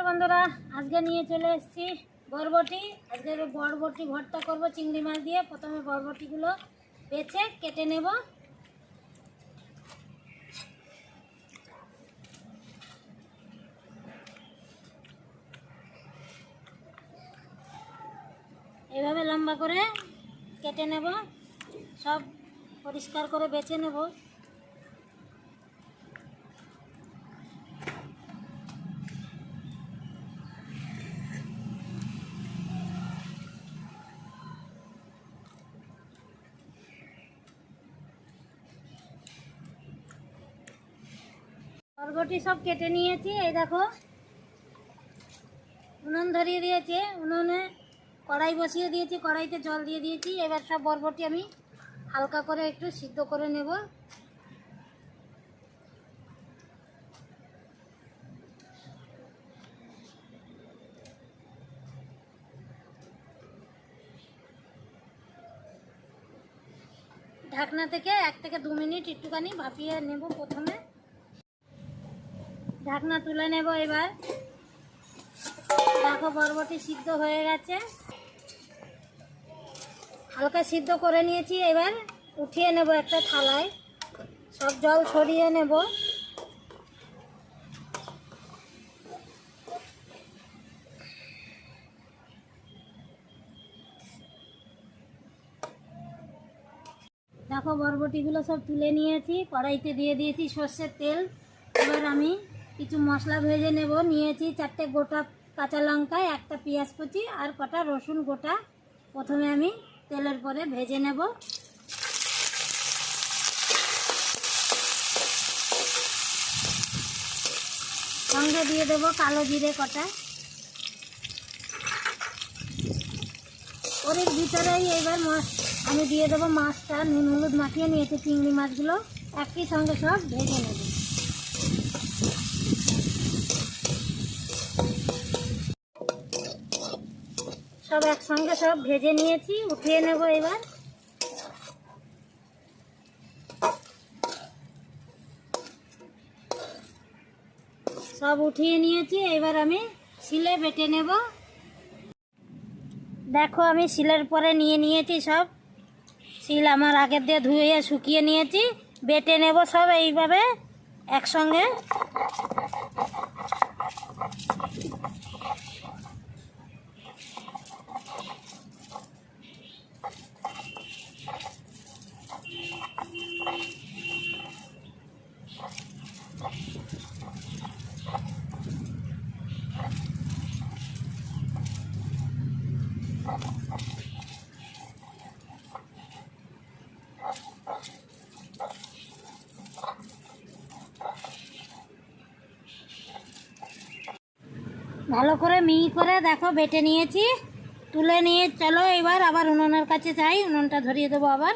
নমস্কার বন্ধুরা, আজকে নিয়ে চলে এসেছি বরবটি। আজকে বরবটি ভর্তা করব, চিংড়ি মাছ দিয়ে। প্রথমে বরবটিগুলো বেছে কেটে নেব। এভাবে লম্বা করে কেটে নেব। সব পরিষ্কার করে বেছে নেব। বরবটি সব কেটে নিয়েছি, এই দেখো। উনুন ধরিয়ে দিয়েছে, উনুনে কড়াই বসিয়ে দিয়েছি, কড়াইতে জল দিয়ে দিয়েছি। এবার সব বরবটি আমি হালকা করে একটু সিদ্ধ করে নেব। ঢাকনা থেকে এক থেকে দু মিনিট একটুখানি ভাপিয়ে নেব প্রথমে। ঢাকনা তুলে নেব এবার। দেখো বরবটি সিদ্ধ হয়ে গেছে। হালকা সিদ্ধ করে নিয়েছি এবার। উঠিয়ে নেব একটা থালায়। সব জল ছড়িয়ে নেব। দেখো বরবটিগুলো সব তুলে নিয়েছি। কড়াইতে দিয়ে দিয়েছি সর্ষের তেল। এবার আমি কিছু মশলা ভেজে নেব। নিয়েছি চারটে গোটা কাঁচা লঙ্কা, একটা পেঁয়াজ কুচি আর কটা রসুন গোটা। প্রথমে আমি তেলের পরে ভেজে নেব। সঙ্গে দিয়ে দেব কালো জিরে কটা। ওর ভিতরেই এবার মাছ আমি দিয়ে দেবো মাছটা, নুন হলুদ মাখিয়ে নিয়েছি চিংড়ি মাছগুলো। একই সঙ্গে সব ভেজে নেব। সব একসঙ্গে সব ভেজে নিয়েছি, উঠিয়ে নেব এবার। সব উঠিয়ে নিয়েছি, এবার আমি শিলে বেটে নেব। দেখো আমি শিলের পরে নিয়ে নিয়েছি সব। শিল আমার আগের দিয়ে ধুয়ে শুকিয়ে নিয়েছি, বেটে নেব সব এইভাবে একসঙ্গে। ভালো করে মিহি করে দেখো, বেটে নিয়েছি। তুলে নিয়ে চলো এবার আবার উনুনের কাছে যাই, উনুনটা ধরিয়ে দেবো আবার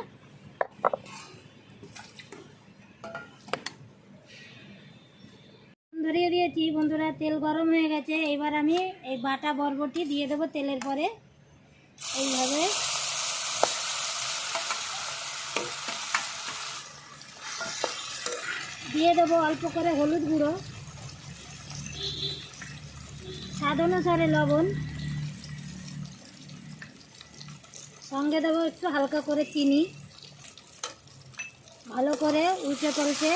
ধরিয়ে দিয়েছি বন্ধুরা, তেল গরম হয়ে গেছে। এবার আমি এই বাটা বরবটি দিয়ে দেবো তেলের পরে। এইভাবে। দিয়ে দেবো অল্প করে হলুদ গুঁড়ো, স্বাদ অনুসারে লবণ। সঙ্গে দেবো একটু হালকা করে চিনি। ভালো করে উল্টে পাল্টে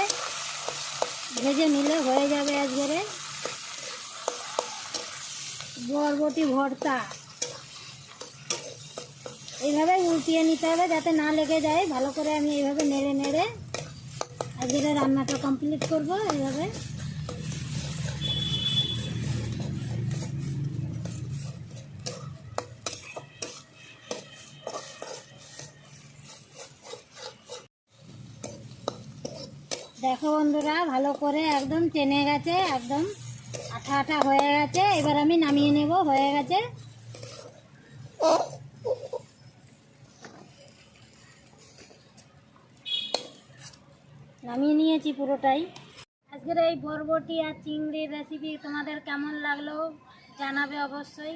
ভেজে নিলে হয়ে যাবে একবারে বরবটি ভর্তা। এইভাবে উল্টিয়ে নিতে হবে যাতে না লেগে যায়। ভালো করে আমি এইভাবে নেড়ে নেড়ে আজকে রান্নাটা কমপ্লিট করব এইভাবে। দেখো বন্ধুরা, ভালো করে একদম টেনে গেছে, একদম আঠা আঠা হয়ে গেছে। এবার আমি নামিয়ে নেব, হয়ে গেছে। নামিয়ে নিয়েছি পুরোটাই। আজকের এই বরবটি আর চিংড়ির রেসিপি তোমাদের কেমন লাগল জানাবে অবশ্যই।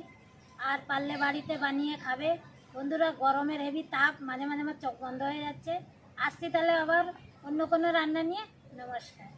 আর পারলে বাড়িতে বানিয়ে খাবে। বন্ধুরা, গরমের হেভি তাপ মাঝে মাঝে আমার চোখ বন্ধ হয়ে যাচ্ছে। আসছি তাহলে আবার। অন্য কোনো রান্না নিয়ে নমস্কার।